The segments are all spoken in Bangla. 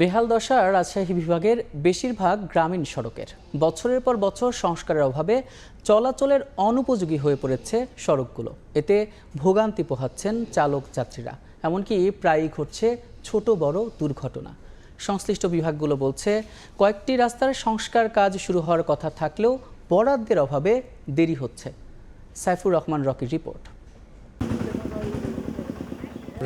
বেহাল দশা রাজশাহী বিভাগের বেশিরভাগ গ্রামীণ সড়কের। বছরের পর বছর সংস্কারের অভাবে চলাচলের অনুপযোগী হয়ে পড়েছে সড়কগুলো। এতে ভোগান্তি পোহাচ্ছেন চালক যাত্রীরা। এমনকি প্রায়ই ঘটছে ছোট বড় দুর্ঘটনা। সংশ্লিষ্ট বিভাগগুলো বলছে, কয়েকটি রাস্তার সংস্কার কাজ শুরু হওয়ার কথা থাকলেও বরাদ্দের অভাবে দেরি হচ্ছে। সাইফুর রহমান রকির রিপোর্ট।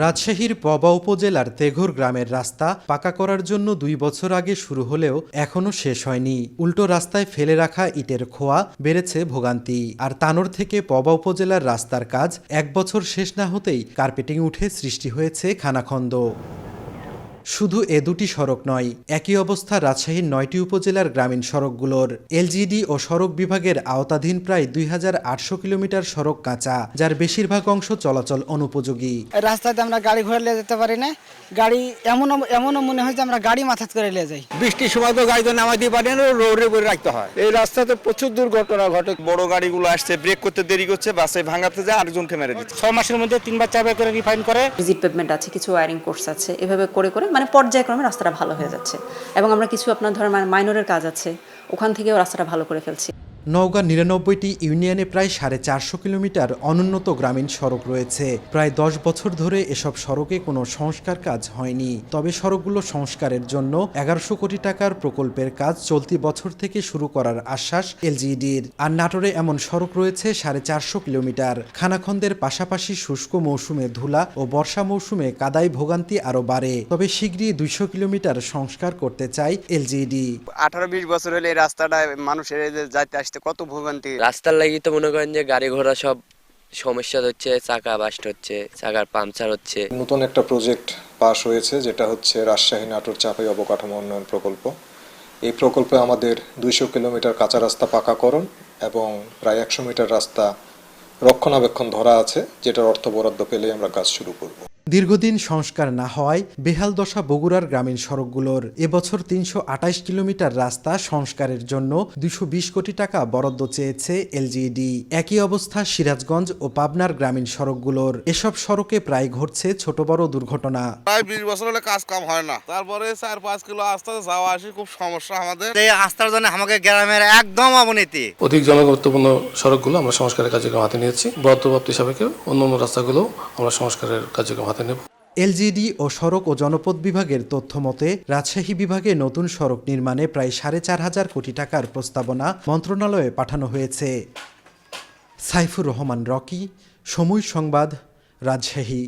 রাজশাহীর পবা উপজেলার তেঘর গ্রামের রাস্তা পাকা করার জন্য দুই বছর আগে শুরু হলেও এখনও শেষ হয়নি। উল্টো রাস্তায় ফেলে রাখা ইটের খোয়া বেড়েছে ভোগান্তি। আর তানোর থেকে পবা উপজেলার রাস্তার কাজ এক বছর শেষ না হতেই কার্পেটিং উঠে সৃষ্টি হয়েছে খানাখন্দ। শুধু এ দুটি সড়ক নয় একই অবস্থা রাজশাহীর নয়টি উপজেলার গ্রামীণ সড়কগুলোর। এলজিডি ও সড়ক বিভাগের আওতাধীন প্রায় দুই হাজার আটশো কিলোমিটার সড়ক কাঁচা যার বেশিরভাগ অংশ চলাচল অনুপযোগী। রাস্তাতে আমরা গাড়ি ঘোড়া নিয়ে যেতে পারি না। গাড়ি এমন এমনও মনে হয় যে আমরা গাড়ি মাথাত করে নিয়ে যাই। বৃষ্টির সময় তো গাড়ি তো নামাই দিয়ে পারি না রোডে করে রাখতে হয়। এই রাস্তাতে প্রচুর দুর্ঘটনা ঘটে। বড় গাড়িগুলো আসছে ব্রেক করতে দেরি করছে বাসে ভাঙাতে যায় আরেকজনকে মেরে দিচ্ছে। ছয় মাসের মধ্যে তিনবার চারবার করে রিফাইন করে। ভিজিট পেভমেন্ট আছে কিছু ওয়ারিং কোর্স আছে এভাবে করে করে মানে পর্যায়ক্রমে রাস্তাটা ভালো হয়ে যাচ্ছে। এবং আমরা কিছু আপনার ধরেন মানে মাইনরের কাজ আছে, ওখান থেকেও রাস্তাটা ভালো করে ফেলছি। নওগাঁ নিরানব্বইটি ইউনিয়নে প্রায় সাড়ে চারশো কিলোমিটার অনুন্নত গ্রামীণ সড়ক রয়েছে। প্রায় দশ বছর ধরে এসব সড়কে কোনো সংস্কার কাজ হয়নি। তবে সড়কগুলো সংস্কারের জন্য এগারোশো কোটি টাকার প্রকল্পের কাজ চলতি বছর থেকে শুরু করার আশ্বাস এলজিডির আর নাটোরে এমন সড়ক রয়েছে সাড়ে চারশো কিলোমিটার। খানাখন্দের পাশাপাশি শুষ্ক মৌসুমে ধুলা ও বর্ষা মৌসুমে কাদাই ভোগান্তি আরও বাড়ে। তবে শীঘ্রই দুইশো কিলোমিটার সংস্কার করতে চায় এলজিডি আঠারো বিশ বছর হলে রাস্তাটা মানুষের যাইতে আসতে কত ভোগান্তি। রাস্তার লাগি তো মনে করেন যে গাড়ি ঘোড়া সব সমস্যা হচ্ছে চাকা বাস্ট হচ্ছে চাকার পাংচার হচ্ছে। নতুন একটা প্রজেক্ট পাশ হয়েছে যেটা হচ্ছে রাজশাহী নাটোর চাপাই অবকাঠামো উন্নয়ন প্রকল্প। এই প্রকল্পে আমাদের দুইশো কিলোমিটার কাঁচা রাস্তা পাকাকরণ এবং প্রায় একশো মিটার রাস্তা রক্ষণাবেক্ষণ ধরা আছে যেটার অর্থ বরাদ্দ পেলে আমরা কাজ শুরু করব। দীর্ঘদিন সংস্কার না হওয়ায় বেহাল দশা বগুড়ার গ্রামীণ সড়কগুলোর এবছর তিনশো আটাইশ কিলোমিটার রাস্তা সংস্কারের জন্য দুশো বিশ কোটি টাকা বরাদ্দ চেয়েছে এলজিডি একই অবস্থা সিরাজগঞ্জ ও পাবনার গ্রামীণ সড়কগুলোর। এসব সড়কে প্রায় ঘটছে ছোট বড় দুর্ঘটনা। প্রায় বিশ বছর হলে কাজ কাম হয় না। তারপরে চার পাঁচ কিলো আস্তে যাওয়া আসি খুব সমস্যা আমাদের। এই আস্থার জন্য আমাকে গ্রামের একদম অবনতি। অধিক জনগুরুত্বপূর্ণ সড়কগুলো আমরা সংস্কারের কার্যক্রম হাতে নিয়েছি। বরাদ্দপ্রাপ্তি সাপেক্ষে অন্য অন্য রাস্তাগুলো আমরা সংস্কারের কার্যক্রম হাতে এলজিডি ও সড়ক ও জনপদ বিভাগের তথ্য মতে, রাজশাহী বিভাগে নতুন সড়ক নির্মাণে প্রায় সাড়ে চার হাজার কোটি টাকার প্রস্তাবনা মন্ত্রণালয়ে পাঠানো হয়েছে। সাইফুর রহমান, রকি, সময় সংবাদ, রাজশাহী।